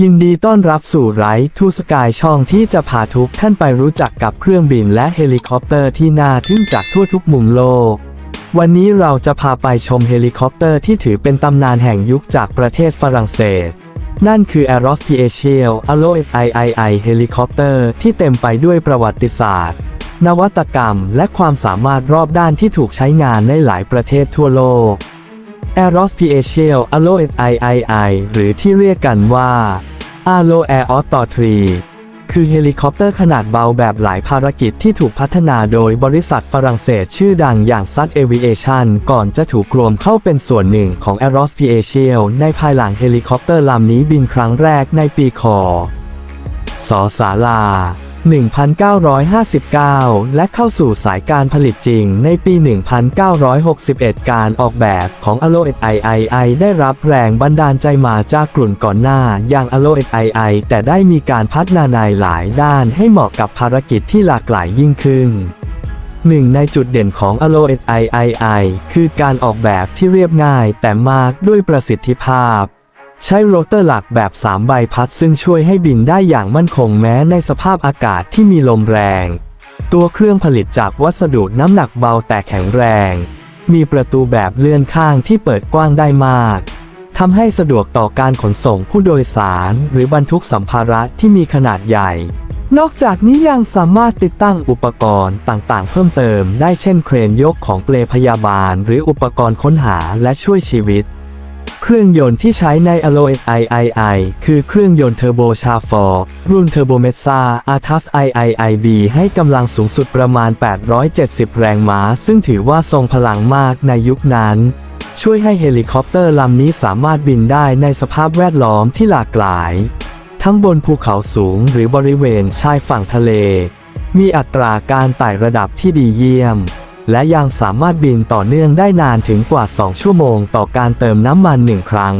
ยินดีต้อนรับสู่ไรทูสกายช่องที่จะพาทุกท่านไปรู้จักกับเครื่องบินและเฮลิคอปเตอร์ที่น่าทึ่งจากทั่วทุกมุมโลก วันนี้เราจะพาไปชมเฮลิคอปเตอร์ที่ถือเป็นตำนานแห่งยุคจากประเทศฝรั่งเศส นั่นคือ Aeros t a c i a l a l o III เฮลิคอปเตอร์ที่เต็มไปด้วยประวัติศาสตร์ นวัตกรรม และความสามารถรอบด้านที่ถูกใช้งานในหลายประเทศทั่วโลก Aeros t a c i a l a l o III หรือที่เรียกกันว่า a l o Air o s t o 3คือเฮลิคอปเตอร์ขนาดเบาแบบหลายภารกิจที่ถูกพัฒนาโดยบริษัทฝรั่งเศสชื่อดังอย่าง Sun Aviation ก่อนจะถูกรวมเข้าเป็นส่วนหนึ่งของ Aeros t a c i a l ในภายหลังเฮลิคอปเตอร์ลำนี้บินครั้งแรกในปีคศสาลา 1959 และเข้าสู่สายการผลิตจริงในปี 1961 การออกแบบของ a l o III ได้รับแรงบันดาลใจมาจากกลุ่นก่อนหน้าอย่าง a l o III แต่ได้มีการพัฒนาในหลายด้านให้เหมาะกับภารกิจที่หลากหลายยิ่งขึ้นหนึ่งในจุดเด่นของ a l o III คือการออกแบบที่เรียบง่ายแต่มากด้วยประสิทธิภาพ ใช้โรเตอร์หลักแบบ 3 ใบพัดซึ่งช่วยให้บินได้อย่างมั่นคงแม้ในสภาพอากาศที่มีลมแรง ตัวเครื่องผลิตจากวัสดุน้ำหนักเบาแต่แข็งแรง มีประตูแบบเลื่อนข้างที่เปิดกว้างได้มากทำให้สะดวกต่อการขนส่งผู้โดยสารหรือบรรทุกสัมภาระที่มีขนาดใหญ่ นอกจากนี้ยังสามารถติดตั้งอุปกรณ์ต่างๆ เพิ่มเติมได้เช่นเครนยกของเปลพยาบาล หรืออุปกรณ์ค้นหาและช่วยชีวิต เครื่องยนต์ที่ใช้ใน a l o III คือเครื่องยนต์เทอร์โบชาฟอร์รุ่นเทอร์โบเม s ซา Artus IIIB ให้กำลังสูงสุดประมาณ 870 แรงม้า ซึ่งถือว่าทรงพลังมากในยุคนั้น ช่วยให้เฮลิคอปเตอร์ลำนี้สามารถบินได้ในสภาพแวดล้อมที่หลากหลาย ทั้งบนภูเขาสูงหรือบริเวณชายฝั่งทะเล มีอัตราการไต่ระดับที่ดีเยี่ยม และยังสามารถบินต่อเนื่องได้นานถึงกว่า 2 ชั่วโมงต่อการเติมน้ำมันหนึ่งครั้ง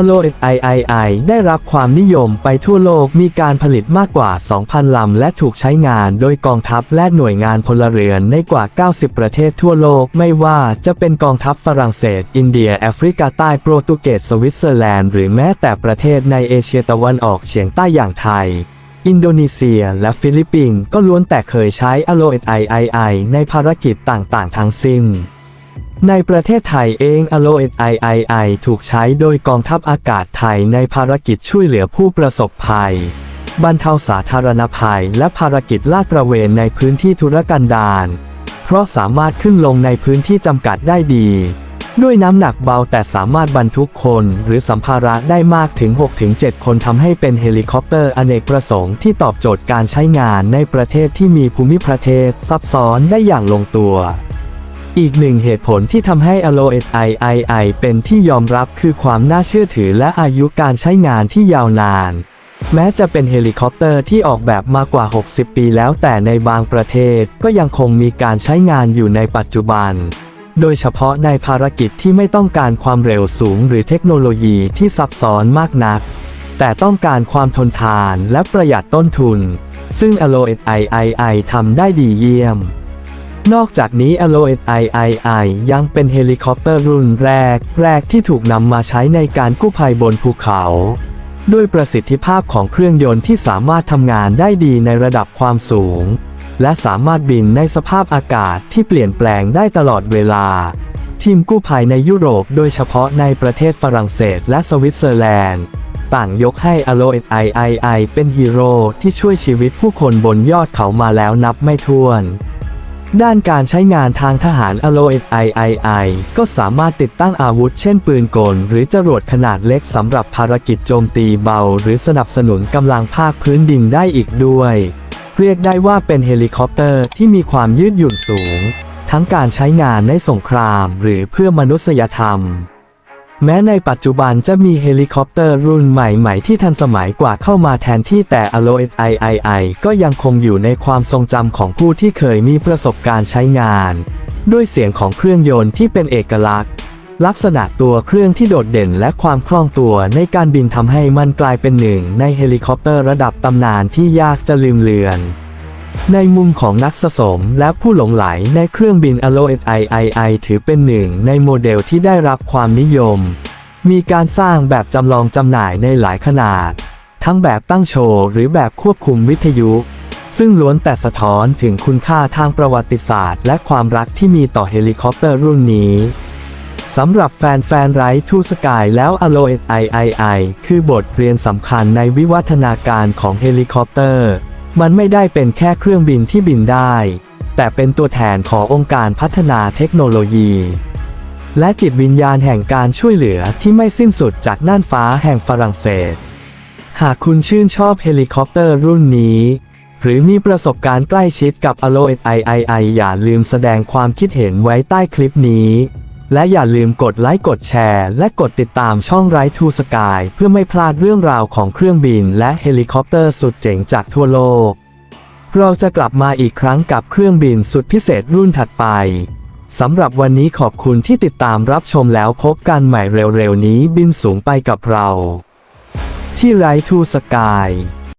a l o III ได้รับความนิยมไปทั่วโลกมีการผลิตมากกว่า 2,000 ลำ และถูกใช้งานโดยกองทัพและหน่วยงานพลเรือนในกว่า 90 ประเทศทั่วโลก ไม่ว่าจะเป็นกองทัพฝรั่งเศส อินเดีย แอฟริกาใต้ โปรตุเกส สวิตเซอร์แลนด์ หรือแม้แต่ประเทศในเอเชียตะวันออกเฉียงใต้อย่างไทย อินโดนีเซียและฟิลิปปินส์ก็ล้วนแต่เคยใช้ a l o III ในภารกิจต่างๆ ทั้งสิ้น ในประเทศไทยเอง a l o III ถูกใช้โดยกองทัพอากาศไทยในภารกิจช่วยเหลือผู้ประสบภัย บรรเทาสาธารณภัย และภารกิจลาดตระเวนในพื้นที่ธุรกันดารเพราะสามารถขึ้นลงในพื้นที่จำกัดได้ดี ด้วยน้ำหนักเบาแต่สามารถบรรทุกคนหรือสัมภาระได้มากถึง 6-7 คนทำให้เป็นเฮลิคอปเตอร์อเนกประสงค์ที่ตอบโจทย์การใช้งานในประเทศที่มีภูมิประเทศซับซ้อนได้อย่างลงตัวอีกหนึ่งเหตุผลที่ทำให้ a l o III เป็นที่ยอมรับคือความน่าเชื่อถือและอายุการใช้งานที่ยาวนาน แม้จะเป็นเฮลิคอปเตอร์ที่ออกแบบมากว่า 60 ปีแล้วแต่ในบางประเทศก็ยังคงมีการใช้งานอยู่ในปัจจุบัน โดยเฉพาะในภารกิจที่ไม่ต้องการความเร็วสูงหรือเทคโนโลยีที่ซับซ้อนมากนัก แต่ต้องการความทนทานและประหยัดต้นทุน ซึ่ง a l o III ทำได้ดีเยี่ยม นอกจากนี้ a l o III ยังเป็นเฮลิคอปเตอร์รุ่นแรก แรกที่ถูกนำมาใช้ในการกู้ภัยบนภูเขาด้วยประสิทธิภาพของเครื่องยนต์ที่สามารถทำงานได้ดีในระดับความสูง และสามารถบินในสภาพอากาศที่เปลี่ยนแปลงได้ตลอดเวลา ทีมกู้ภัยในยุโรปโดยเฉพาะในประเทศฝรั่งเศสและสวิตเซอร์แลนด์ ต่างยกให้ a l o III เป็นฮีโร่ที่ช่วยชีวิตผู้คนบนยอดเขามาแล้วนับไม่ถ้วนด้านการใช้งานทางทหาร a l o III ก็สามารถติดตั้งอาวุธเช่นปืนกล หรือจรวดขนาดเล็กสำหรับภารกิจโจมตีเบา หรือสนับสนุนกำลังภาคพื้นดินได้อีกด้วย เรียกได้ว่าเป็นเฮลิคอปเตอร์ที่มีความยืดหยุ่นสูง ทั้งการใช้งานในสงครามหรือเพื่อมนุษยธรรม แม้ในปัจจุบันจะมีเฮลิคอปเตอร์รุ่นใหม่ๆ ที่ทันสมัยกว่าเข้ามาแทนที่แต่ a l o III ก็ยังคงอยู่ในความทรงจำของผู้ที่เคยมีประสบการณ์ใช้งาน ด้วยเสียงของเครื่องยนต์ที่เป็นเอกลักษณ์ ลักษณะตัวเครื่องที่โดดเด่นและความคล่องตัวในการบินทำให้มันกลายเป็นหนึ่ง ในเฮลิคอปเตอร์ระดับตำนานที่ยากจะลืมเลือน ในมุมของนักสะสมและผู้หลงไหลในเครื่องบิน a l o III ถือเป็นหนึ่ง ในโมเดลที่ได้รับความนิยม มีการสร้างแบบจำลองจำหน่ายในหลายขนาด ทั้งแบบตั้งโชว์หรือแบบควบคุมวิทยุซึ่งล้วนแต่สะท้อนถึงคุณค่าทางประวัติศาสตร์ และความรักที่มีต่อเฮลิคอปเตอร์รุ่นนี้ สำหรับแฟนๆไรทูสกายแล้ว a l o e III คือบทเรียนสำคัญในวิวัฒนาการของเฮลิคอปเตอร์ มันไม่ได้เป็นแค่เครื่องบินที่บินได้ แต่เป็นตัวแทนขององค์การพัฒนาเทคโนโลยี และจิตวิญญาณแห่งการช่วยเหลือที่ไม่สิ้นสุดจากน่านฟ้าแห่งฝรั่งเศส หากคุณชื่นชอบเฮลิคอปเตอร์รุ่นนี้หรือมีประสบการณ์ใกล้ชิดกับ a l o e III อย่าลืมแสดงความคิดเห็นไว้ใต้คลิปนี้ และอย่าลืมกดไลค์กดแชร์ และกดติดตามช่องไรทูสกายเพื่อไม่พลาดเรื่องราวของเครื่องบิน และเฮลิคอปเตอร์สุดเจ๋งจากทั่วโลก เราจะกลับมาอีกครั้งกับเครื่องบินสุดพิเศษรุ่นถัดไปสำหรับวันนี้ขอบคุณที่ติดตามรับชมแล้วพบกันใหม่เร็วๆนี้บินสูงไปกับเรา ที่ไรทูสกาย